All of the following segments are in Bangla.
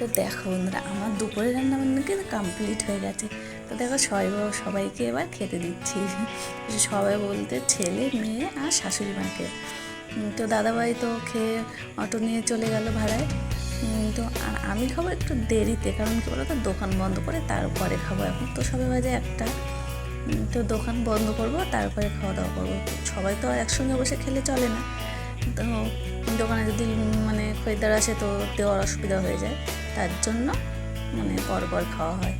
তো দেখো বন্ধুরা, আমার দুপুরে রান্না বান্না কিন্তু কমপ্লিট হয়ে গেছে। তো দেখো সবাই সবাইকে এবার খেতে দিচ্ছি। সবাই বলতে ছেলে, মেয়ে আর শাশুড়ি মাকে। তো দাদাভাই তো খেয়ে অটো নিয়ে চলে গেল ভাড়ায়। তো আর আমি খাব একটু দেরিতে, কারণ কি বলো তো দোকান বন্ধ করে তারপরে খাব এখন। তো সবে বাজে একটা। তো দোকান বন্ধ করব, তারপরে খাওয়া দাওয়া করব। সবাই তো আর একসঙ্গে বসে খেলে চলে না। তো দোকানে যদি মানে খরিদ্দার আসে তো দেওয়ার অসুবিধা হয়ে যায়। তার জন্য মানে পর পর খাওয়া হয়।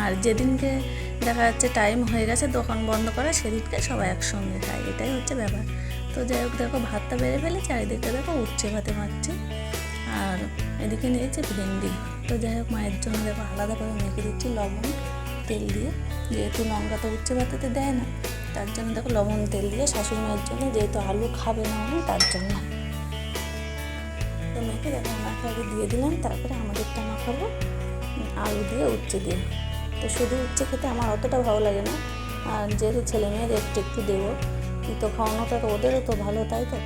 আর যেদিনকে দেখা যাচ্ছে টাইম হয়ে গেছে, দোকান বন্ধ করা, সেদিনকে সবাই একসঙ্গে খায়। এটাই হচ্ছে ব্যাপার। তো যাই হোক, দেখো, ভাতটা বেড়ে ফেলে, চারিদিকে দেখো উচ্ছে ভাতে মারছে। আর এদিকে নিয়েছে ভেন্ডি। তো যাই হোক, মায়ের জন্য দেখো আলাদা করে মেখে দিচ্ছি লবণ তেল দিয়ে। যেহেতু লঙ্কা তো উচ্ছে ভাতেতে দেয় না, তার জন্য দেখো লবণ তেল দিয়ে শাশুড়ি মায়ের জন্য যেহেতু আলু খাবে না তার জন্য তো মেখে দেখো আমাকে আগে দিয়ে দিলাম, তারপরে আমাদেরটা মাখাবো, আলু দিয়ে উচ্ছে দিয়ে। তো শুধু উচ্ছে খেতে আমার অতটা ভালো লাগে না, আর যেহেতু ছেলে মেয়েদের একটু একটু দেবো, তো খাওয়ানোটা তো ওদেরও তো ভালো, তাই তো?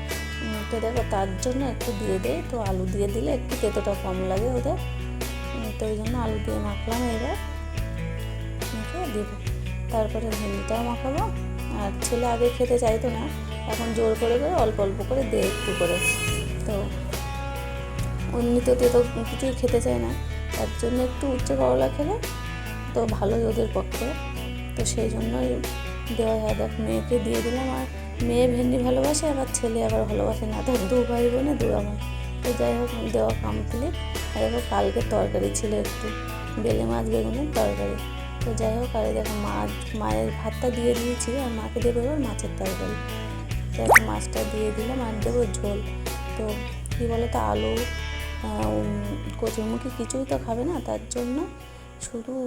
তো দেখো, তার জন্য একটু দিয়ে দেয় তো আলু দিয়ে দিলে একটু তেতোটা কম লাগে ওদের। তো ওই জন্য আলু দিয়ে মাখলাম এবার। মেখে দেবো। তারপরে ভেন্ডিটাও মাখাবো। আর ছেলে আগে খেতে চাইতো না, এখন জোর করে করে, অল্প অল্প করে দে একটু করে। তো এমনি তো কিছুই খেতে চায় না। তার জন্য একটু উচ্চ করলা খেলে তো ভালোই ওদের পক্ষে। তো সেই জন্যই দেওয়া হয়। দেখ, মেয়েকে দিয়ে দিলাম আর মেয়ে ভেন্ডি ভালোবাসে, আবার ছেলে আবার ভালোবাসে না। তো দু ভাই বোনে, দু আমার। তো যাই হোক, দেওয়া কমপ্লিট আর দেখো, কালকে তরকারি ছিল একটু। বেলে মাছ, বেগুনের তরকারি। তো যাই হোক, আর দেখো মাছ মায়ের ভাতটা দিয়ে দিয়েছি। আর মাকে দেবো এবার মাছের তরকারি। তো মাছটা দিয়ে দিলাম। আর দেবো ঝোল। তো কী বলো তো আলু কচুরমুখী কিছুই তো খাবে না তার জন্য শুধু